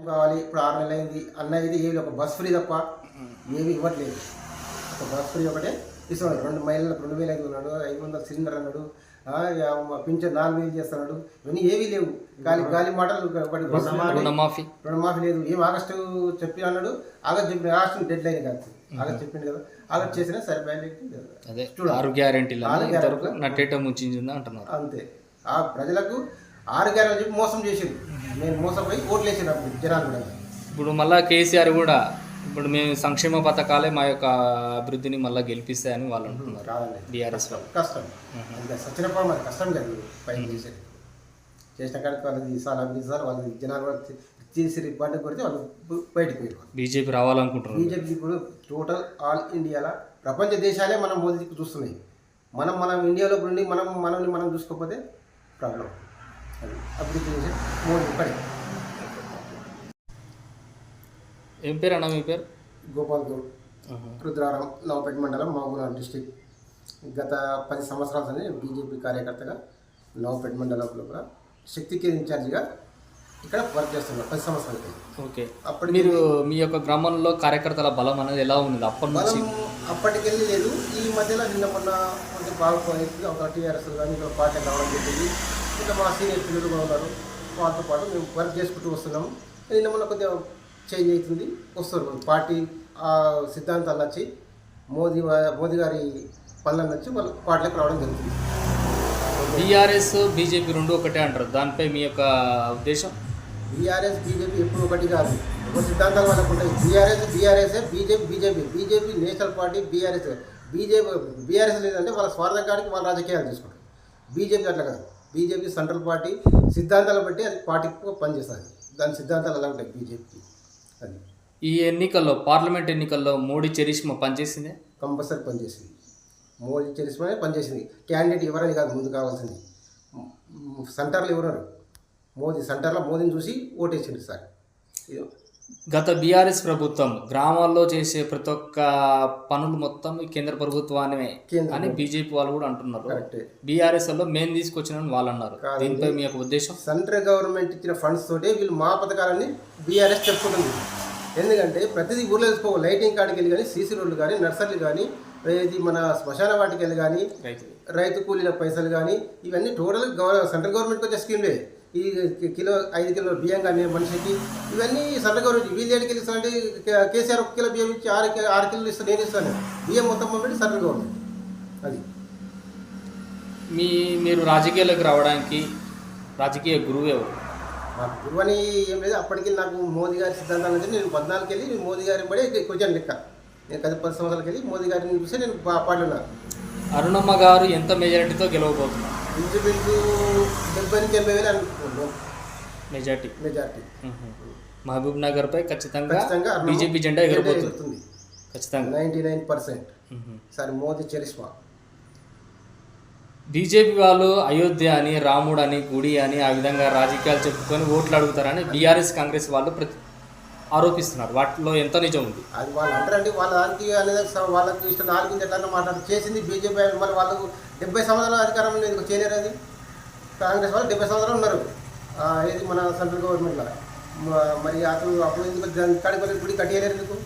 కావాలి ఇప్పుడు ఆరు నెలలు అయింది అన్న ఇది ఏమి ఒక బస్ ఫ్రీ తప్ప ఏమి ఇవ్వట్లేదు. ఒక బస్ ఫ్రీ ఒకటే ఇస్తున్నాడు. రెండు మైళ్ళ రెండు వేలు ఐదు ఉన్నాడు ఐదు వందల సిలిండర్ అన్నాడు. పింఛన్ నాలుగు వేలు చేస్తున్నాడు. ఇవన్నీ ఏవీ లేవు. గాలి గాలి మాటలు. రుణమాఫీ. రుణమాఫీ. లేదు. ఏం ఆగస్టు చెప్పి అన్నాడు. ఆగస్ట్ చెప్పిన ఆగస్టు డెడ్ లైన్ కాదు ఆగస్ట్ చెప్పిండు కదా. ఆగస్ట్ చేసినా సరే బ్యాలెట్ అదే ఆరు గ్యారెంటీలు ఆరు ఇంతవరకు నట్టేట ముంచింది అంటున్నారు. అంతే. ఆ ప్రజలకు ఆరు గ్యారెంటీ చెప్పి మోసం చేసిండు. నేను మోసపోయి ఓట్లు వేసాను అప్పుడు జనాలు కూడా. ఇప్పుడు మళ్ళా కేసీఆర్ కూడా ఇప్పుడు మేము సంక్షేమ పథకాలే మా యొక్క అభివృద్ధిని మళ్ళీ గెలిపిస్తాయని వాళ్ళు అంటున్నారు. రావాలి బీఆర్ఎస్లో కష్టం. ఇంకా సచిన అది కష్టం కాదు పైన చేసేది చేసిన కాడికి వాళ్ళది సార్ అభివృద్ధి సార్ వాళ్ళది జనాలు వాళ్ళు చేసి బండి కొడితే వాళ్ళు బయటకు పోయారు. బీజేపీ రావాలనుకుంటున్నారు. బీజేపీ ఇప్పుడు టోటల్ ఆల్ ఇండియాలో ప్రపంచ దేశాలే మనం మోదీ దిక్కు చూస్తున్నాయి. మనం మనం ఇండియాలో ఉండి మనం మనల్ని మనం చూసుకోకపోతే ప్రాబ్లం. అభివృద్ధి చేసే మోడీ ఇక్కడే ఏం పేరు అన్న మీ పేరు? గోపాల్ గౌడ్. రుద్రారం నవపేట మండలం మహబూబ్నగర్ డిస్టిక్. గత పది సంవత్సరాల నుంచి బీజేపీ కార్యకర్తగా నవపేట మండలం లోపల శక్తి కేంద్ర ఇన్ఛార్జిగా ఇక్కడ వర్క్ చేస్తున్నాను పది సంవత్సరాల. ఓకే. అప్పటి మీరు మీ యొక్క గ్రామంలో కార్యకర్తల బలం అనేది ఎలా ఉంది అప్పటి నుంచి? అప్పటికెళ్ళి లేదు. ఈ మధ్యలో నిన్న మొన్న కొంచెం బాగుపోయింది ఒక టీఆర్ఎస్ కానీ ఇక్కడ పార్టీ రావడం జరిగింది. ఇంకా మా సీనియర్ పిల్లలు కూడా ఉన్నారు. వాళ్ళతో పాటు మేము వర్క్ చేసుకుంటూ వస్తున్నాము. నిన్న మొన్న కొద్దిగా చేంజ్ అవుతుంది. వస్తారు పార్టీ ఆ సిద్ధాంతాలు నచ్చి మోదీ మోదీ గారి పనులను నచ్చి వాళ్ళు పార్టీలోకి రావడం జరుగుతుంది. బీఆర్ఎస్ బీజేపీ రెండు ఒకటే అంటారు. దానిపై మీ యొక్క ఉద్దేశం? బీఆర్ఎస్ బీజేపీ ఎప్పుడు ఒకటి కాదు. ఒక సిద్ధాంతాలు వాళ్ళకు ఉంటాయి. BRS BRS BJP BJP. BJP national party BRS. BJP BRS లేదంటే వాళ్ళ స్వార్థకానికి వాళ్ళ రాజకీయాలు చేసుకుంటారు. బీజేపీ అట్లా కాదు. బీజేపీ సెంట్రల్ పార్టీ సిద్ధాంతాలు బట్టి అది పార్టీకి పనిచేస్తుంది. దాని సిద్ధాంతాలు ఎలా ఉంటాయి బీజేపీకి అది ఈ ఎన్నికల్లో పార్లమెంట్ ఎన్నికల్లో మోడీ చరిష్మా పనిచేసిందే? కంపల్సరీ పనిచేసింది. మోడీ చరిస్మానే పనిచేసింది. క్యాండిడేట్ ఎవరని కాదు ముందు కావాల్సింది. సెంటర్లో ఎవరు? మోదీ సెంటర్లో మోదీని చూసి ఓటేసింది సార్. గత బీఆర్ఎస్ ప్రభుత్వం గ్రామాల్లో చేసే ప్రతి ఒక్క పనులు మొత్తం కేంద్ర ప్రభుత్వానివే కేంద్ర అని బీజేపీ వాళ్ళు కూడా అంటున్నారు. బీఆర్ఎస్లో మేము తీసుకొచ్చినని వాళ్ళు అన్నారు. దీనిపై మీ యొక్క ఉద్దేశం? సెంట్రల్ గవర్నమెంట్ ఇచ్చిన ఫండ్స్ తోటే వీళ్ళు మా పథకాలన్నీ బీఆర్ఎస్ చెప్పుకుంటుంది. ఎందుకంటే ప్రతిదీ ఊర్లో తీసుకో లైటింగ్ కాడికి వెళ్ళి కానీ సీసీ రోడ్లు కానీ నర్సరీలు కానీ ఇది మన శ్మశాన వాటికి వెళ్ళి కానీ రైతు కూలీల పైసలు కానీ ఇవన్నీ టోటల్ గవర్ సెంట్రల్ గవర్నమెంట్కి వచ్చే స్కీమ్లే. ఈ కిలో ఐదు కిలో బియ్యం కానీ మనిషికి ఇవన్నీ గవర్నమెంట్ వీళ్ళు ఏడికి ఇస్తానంటే కేసీఆర్ ఒక కిలో బియ్యం ఇచ్చి ఆరు ఆరు కిలోలు ఇస్తాను నేను ఇస్తాను. బియ్యం మొత్తం పంపించి సెంట్రల్ గవర్నమెంట్ అది. మీ మీరు రాజకీయాలకు రావడానికి రాజకీయ గురువు ఎవరు? నాకు గురువు అని ఏం లేదు. అప్పటికి నాకు మోదీ గారి సిద్ధాంతాలు అంటే నేను పద్నాలుగుకి వెళ్ళి మోదీ గారి పడే వచ్చాను లెక్క. నేను పది పది సంవత్సరాలకి వెళ్ళి మోదీ గారిని చూసి నేను పాడున్నాను అరుణమ్మ గారు ఎంత మెజారిటీతో గెలవబోతున్నారు? ఇంచుమించు డెబ్బై నుంచి ఎనభై వేలు అనుకుంటున్నాను మెజార్టీ మెజార్టీ మహబూబ్ నగర్ పై ఖచ్చితంగా బీజేపీ జెండా ఎగురుతుంది. ఖచ్చితంగా. Ninety nine percent. మ్మ్. సార్ మోదీ చరిస్మా బీజేపీ వాళ్ళు అయోధ్య అని రాముడు అని గుడి అని ఆ విధంగా రాజకీయాలు చెప్పుకొని ఓట్లు అడుగుతారని బీఆర్ఎస్ కాంగ్రెస్ వాళ్ళు ప్రతి ఆరోపిస్తున్నారు. వాటిలో ఎంత నిజం ఉంది. అది వాళ్ళు అంటారండి వాళ్ళ దానికి అనేది వాళ్ళకి ఇష్టం నాలుగు ఎట్లా మాట్లాడు చేసింది బీజేపీ మళ్ళీ వాళ్ళకు డెబ్బై సంవత్సరాల అధికారం ఎందుకు చేయలేరు అది? కాంగ్రెస్ వాళ్ళు డెబ్బై సంవత్సరాలు ఉన్నారు. ఏది మన సెంట్రల్ గవర్నమెంట్లో? మరి అతను అప్పుడు ఎందుకు దాని కాడికి వెళ్ళి గుడి కట్టేయలేరు ఎందుకు?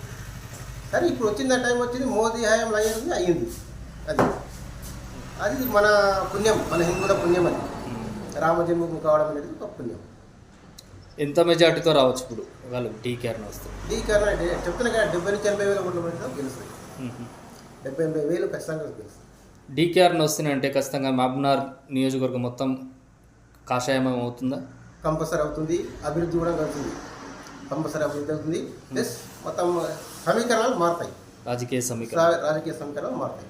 సరే ఇప్పుడు వచ్చింది ఆ టైం వచ్చింది మోదీ హయాంలో అయ్యింది అయ్యింది. అది. అది మన పుణ్యం మన హిందువుల పుణ్యం అది. రామ జన్మభూమి కావడం అనేది ఒక పుణ్యం. ఎంత మెజార్టీతో రావచ్చు ఇప్పుడు? వాళ్ళు డీకేఆర్ని వస్తే. కారణం అంటే చెప్తున్నా కదా డెబ్బై నుంచి ఎనభై వేల ఓట్ల మధ్య గెలుస్తుంది డెబ్బై ఎనభై వేలు ఖచ్చితంగా గెలుస్తుంది డీకేఆర్ని వస్తున్నాయంటే ఖచ్చితంగా మహబూబ్నగర్ నియోజకవర్గం మొత్తం కాషాయమయం అవుతుందా? కంపల్సరీ అవుతుంది అభివృద్ధి కూడా అవుతుంది కంపల్సరీ అభివృద్ధి అవుతుంది ప్లస్ మొత్తం సమీకరణాలు మారుతాయి. రాజకీయ సమీకరణ రాజకీయ సమీకరణాలు మారుతాయి.